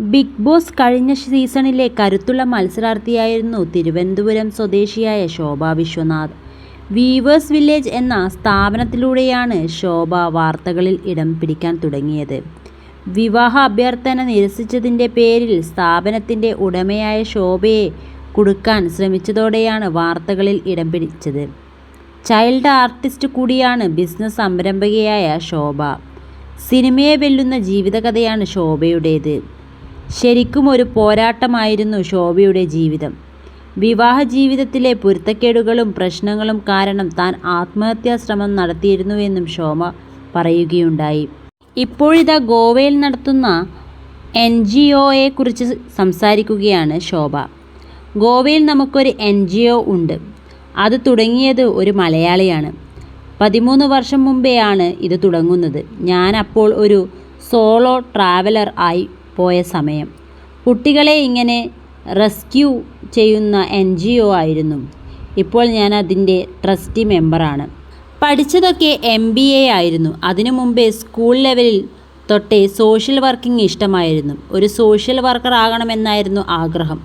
Big boss കഴിഞ്ഞ സീസണിലെ കരുത്തുള്ള മത്സരാർത്ഥിയായിരുന്നു തിരുവനന്തപുരം സ്വദേശിയായ ശോഭ വിശ്വനാഥ്. വീവേഴ്സ് വില്ലേജ് എന്ന സ്ഥാപനത്തിലൂടെയാണ് ശോഭ വാർത്തകളിൽ ഇടം പിടിക്കാൻ തുടങ്ങിയത്. വിവാഹ അഭ്യർത്ഥന നിരസിച്ചതിന്റെ പേരിൽ സ്ഥാപനത്തിന്റെ ഉടമയായ ശോഭയെ കൊടുക്കാൻ ശ്രമിച്ചതോടെയാണ് വാർത്തകളിൽ ഇടം പിടിച്ചത്. ചൈൽഡ് ആർട്ടിസ്റ്റ് കൂടിയാണ് ബിസിനസ് സംരംഭകയായ ശോഭ. സിനിമയെ വെല്ലുന്ന ജീവിതകഥയാണ് ശോഭയുടേത്. ശരിക്കുമൊരു പോരാട്ടമായിരുന്നു ശോഭയുടെ ജീവിതം. വിവാഹ ജീവിതത്തിലെ പൊരുത്തക്കേടുകളും പ്രശ്നങ്ങളും കാരണം താൻ ആത്മഹത്യാ ശ്രമം നടത്തിയിരുന്നുവെന്നും ശോഭ പറയുകയുണ്ടായി. ഇപ്പോഴിതാ ഗോവയിൽ നടത്തുന്ന എൻ ജി എൻജിഒയെക്കുറിച്ച് സംസാരിക്കുകയാണ് ശോഭ. ഗോവയിൽ നമുക്കൊരു എൻ ജി ഒ ഉണ്ട്. അത് തുടങ്ങിയത് ഒരു മലയാളിയാണ്. പതിമൂന്ന് വർഷം മുമ്പേയാണ് ഇത് തുടങ്ങുന്നത്. ഞാൻ അപ്പോൾ ഒരു സോളോ ട്രാവലർ ആയി പോയ സമയം. കുട്ടികളെ ഇങ്ങനെ റെസ്ക്യൂ ചെയ്യുന്ന എൻ ജി ഒ ആയിരുന്നു. ഇപ്പോൾ ഞാൻ അതിന്റെ ട്രസ്റ്റി മെമ്പറാണ്. പഠിച്ചതൊക്കെ എം ബി എ ആയിരുന്നു. അതിനു മുമ്പേ സ്കൂൾ ലെവലിൽ തൊട്ടേ സോഷ്യൽ വർക്കിംഗ് ഇഷ്ടമായിരുന്നു. ഒരു സോഷ്യൽ വർക്കർ ആകണമെന്നായിരുന്നു ആഗ്രഹം.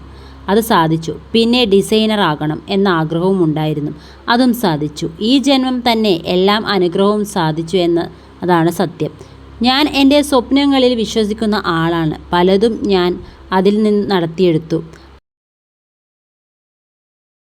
അത് സാധിച്ചു. പിന്നെ ഡിസൈനർ ആകണം എന്ന ആഗ്രഹവും ഉണ്ടായിരുന്നു അതും സാധിച്ചു. ഈ ജന്മം തന്നെ എല്ലാം അനുഗ്രഹവും സാധിച്ചു എന്ന് അതാണ് സത്യം. ഞാൻ എന്റെ സ്വപ്നങ്ങളിൽ വിശ്വസിക്കുന്ന ആളാണ്. പലതും ഞാൻ അതിൽ നിന്ന് നടത്തിയെടുത്തു.